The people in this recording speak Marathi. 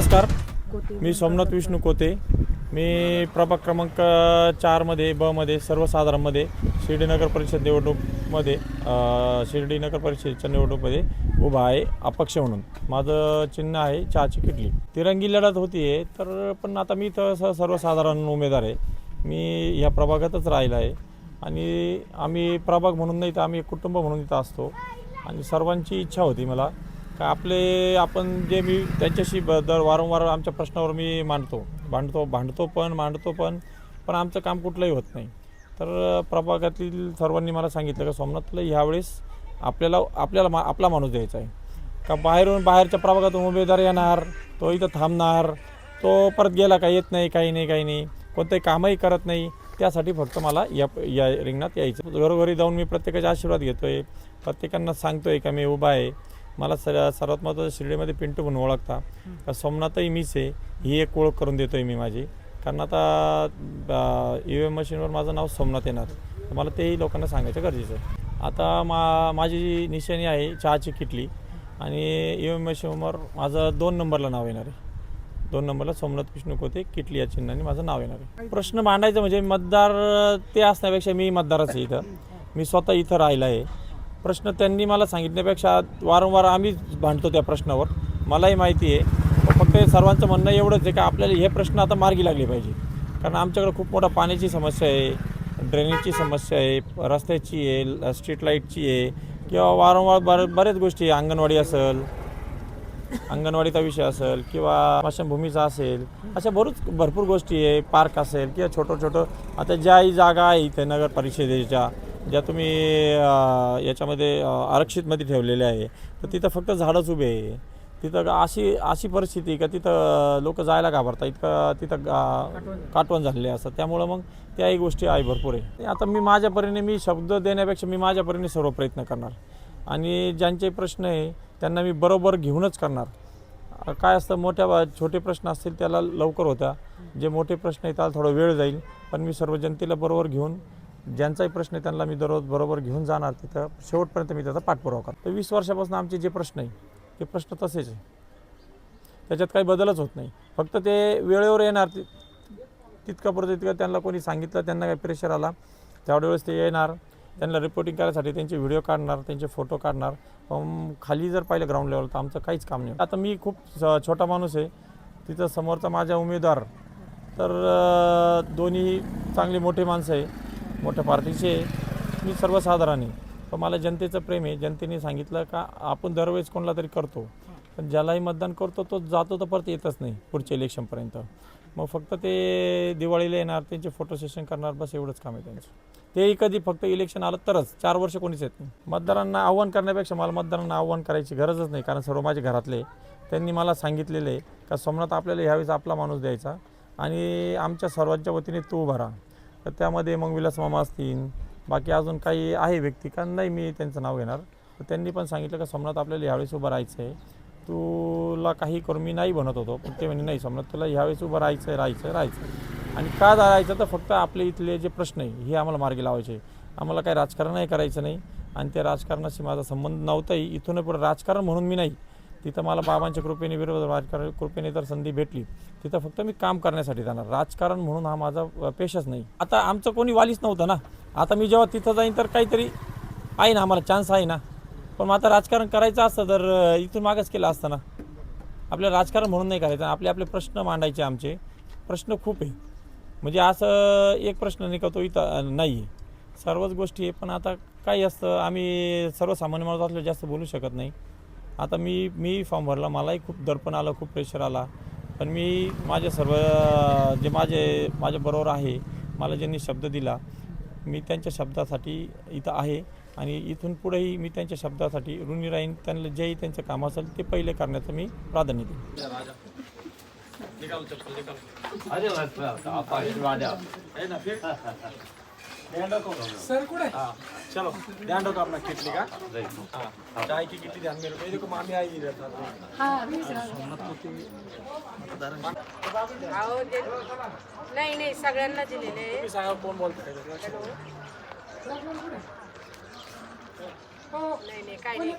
नमस्कार. मी सोमनाथ विष्णू कोते. मी प्रभाग क्रमांक चारमध्ये बमध्ये सर्वसाधारणमध्ये शिर्डी नगर परिषद निवडणूकमध्ये शिर्डी नगर परिषदेच्या निवडणूकमध्ये उभा आहे अपक्ष म्हणून. माझं चिन्ह आहे चहाची किटली. तिरंगी लढत होती आहे तर पण आता मी तर स- सर्वसाधारण उमेदवार आहे. मी ह्या प्रभागातच राहिला आहे. आणि आम्ही प्रभाग म्हणून नाही तर आम्ही एक कुटुंब म्हणून इथं असतो. आणि सर्वांची इच्छा होती मला का आपले आपण जे मी त्यांच्याशी दर वारंवार आमच्या प्रश्नावर मी मांडतो. भांडतो भांडतो पण मांडतो पण पण आमचं काम कुठलंही होत नाही. तर प्रभागातील सर्वांनी मला सांगितलं का सोमनाथला ह्यावेळेस आपल्याला आपल्याला मा आपला माणूस द्यायचा आहे. का बाहेरून बाहेरच्या प्रभागातून उमेदवार येणार तो इथं थांबणार तो परत गेला का येत नाही काही नाही काही नाही कोणतंही कामही करत नाही त्यासाठी फक्त मला या या रिंगणात यायचं. घरोघरी जाऊन मी प्रत्येकाचे आशीर्वाद घेतो आहे प्रत्येकांना सांगतो आहे का मी उभा आहे. मला सर सर्वात महत्त्वाचं शिर्डीमध्ये पिंटू म्हणून ओळखता. सोमनाथही मीच आहे. ही एक ओळख करून देतो आहे मी माझी. कारण आता ई एम मशीनवर माझं नाव सोमनाथ येणार. तर मला तेही लोकांना सांगायचं गरजेचं आहे. आता मा माझी निशाणी आहे चहाची किटली आणि ई एम मशीनवर माझं दोन नंबरला नाव येणार आहे. दोन नंबरला सोमनाथ विष्णू कोते किटली या चिन्हाने माझं नाव येणार आहे. प्रश्न मांडायचं म्हणजे मतदार ते असण्यापेक्षा मी मतदारच आहे इथं. मी स्वतः इथं राहिला आहे. प्रश्न त्यांनी मला सांगितल्यापेक्षा वारंवार आम्हीच भांडतो त्या प्रश्नावर. मलाही माहिती आहे. फक्त सर्वांचं म्हणणं एवढंच आहे का आपल्याला हे प्रश्न आता मार्गी लागले पाहिजे. कारण आमच्याकडे खूप मोठा पाण्याची समस्या आहे ड्रेनेजची समस्या आहे रस्त्याची आहे स्ट्रीट लाईटची आहे किंवा वारंवार बर बऱ्याच गोष्टी आहे. अंगणवाडी असेल अंगणवाडीचा विषय असेल किंवा स्मशानभूमीचा असेल अशा बरूच भरपूर गोष्टी आहे. पार्क असेल किंवा छोटं छोटं आता ज्याही जागा आहे इथे नगर परिषदेच्या ज्या तुम्ही याच्यामध्ये आरक्षितमध्ये ठेवलेल्या आहे तर तिथं फक्त झाडंच उभे आहे. तिथं अशी अशी परिस्थिती का तिथं लोक जायला घाबरतात? इतकं तिथं गा- काटवण झालेले असतात त्यामुळं मग त्याही गोष्टी आहे भरपूर आहे. ते आता मी माझ्या परीने मी शब्द देण्यापेक्षा मी माझ्या परीने सर्व प्रयत्न करणार. आणि ज्यांचे प्रश्न आहे त्यांना मी बरोबर घेऊनच करणार. काय असतं मोठ्या बा- छोटे प्रश्न असतील त्याला लवकर होत्या. जे मोठे प्रश्न आहेत त्याला थोडा वेळ जाईल. पण मी सर्व जनतेला बरोबर घेऊन ज्यांचाही प्रश्न आहे त्यांना मी दररोज बरोबर घेऊन जाणार तिथं शेवटपर्यंत मी त्याचा पाठपुरावा करतो. तर वीस वर्षापासून आमचे जे प्रश्न आहे ते प्रश्न तसेच आहे. त्याच्यात काही बदलच होत नाही. फक्त ते वेळेवर येणार ति- तितकं तितकं त्यांना कोणी सांगितलं त्यांना काही प्रेशर आला त्यावेळेस ते येणार. त्यांना रिपोर्टिंग करायसाठी त्यांचे व्हिडिओ काढणार त्यांचे फोटो काढणार. खाली जर पाहिलं ग्राउंड लेवल तर आमचं काहीच काम नाही आता मी खूप स- छोटा माणूस आहे. तिथं समोरचा माझ्या उमेदवार. तर दोन्ही चांगले मोठे माणसं आहे. मोठ्या पार्टीचे मी सर्वसाधारण. आहे पण मला जनतेचं प्रेम आहे. जनतेने सांगितलं का आपण दरवेळेस कोणाला तरी करतो. पण ज्यालाही मतदान करतो तो जातो तर परत येतच नाही पुढच्या इलेक्शनपर्यंत मग फक्त ते दिवाळीला येणार त्यांचे फोटो सेशन करणार बस एवढंच काम आहे त्यांचं. तेही कधी फक्त इलेक्शन आलं तरच. चार वर्ष कोणीच येत नाही. मतदारांना आव्हान करण्यापेक्षा मला मतदारांना आव्हान करायची गरजच नाही. कारण सर्व माझे घरातले त्यांनी मला सांगितलेलं आहे का सोमनाथ आपल्याला ह्यावेळेस आपला माणूस द्यायचा आणि आमच्या सर्वांच्या वतीने तू उभा राहा. तर त्यामध्ये मग विलास मामा असतील. बाकी अजून काही आहे व्यक्ती का? नाही मी त्यांचं नाव घेणार. तर त्यांनी पण सांगितलं का सोमनाथ आपल्याला ह्यावेळेस उभं राहायचं आहे तुला काही करून मी नाही बनत होतो. पण ते म्हणे नाही सोमनाथ तुला ह्यावेळेस उभं राहायचं आहे राहायचं राहायचं आणि का राहायचं तर फक्त आपले इथले जे प्रश्न आहे हे आम्हाला मार्गी लावायचे. आम्हाला काही राजकारणही करायचं नाही. आणि त्या राजकारणाशी माझा संबंध नव्हताही. इथून पुढे राजकारण म्हणून मी नाही. तिथं मला बाबांच्या कृपेने विरोध राजकारण कृपेने तर संधी भेटली. तिथं फक्त मी काम करण्यासाठी जाणार. राजकारण म्हणून हा माझा पेशच नाही. आता आमचं कोणी वालीच नव्हतं ना. आता मी जेव्हा तिथं जाईन तर काहीतरी आहे ना आम्हाला चान्स आहे ना. पण मग आता राजकारण करायचं असतं तर इथून मागच केलं असतं ना. आपल्याला राजकारण म्हणून नाही करायचं. आपले आपले प्रश्न मांडायचे आमचे. प्रश्न खूप आहे. म्हणजे असं एक प्रश्न निघतो इथं नाही. आहे सर्वच गोष्टी आहे पण आता काही असतं आम्ही सर्वसामान्य माणूस असलो जास्त बोलू शकत नाही. आता मी मी फॉर्म भरला मलाही खूप दडपण आलं खूप प्रेशर आला. पण मी माझे सर्व जे माझे माझ्याबरोबर आहे मला ज्यांनी शब्द दिला मी त्यांच्या शब्दासाठी इथं आहे. आणि इथून पुढेही मी त्यांच्या शब्दासाठी ऋणी राहीन त्यांना जेही त्यांचं काम असेल ते पहिले करण्याचं मी प्राधान्य देईन. सर कुठे? चलो ध्यान रखो अपना किटली का? हाँ. चाय की किटली ध्यान में रखो ये देखो मामी आई ही रहता है नाही नाही सगळ्यांना दिलेले आहे. तुम्ही सांगा कोण बोलतोय? नाही नाही काय नाही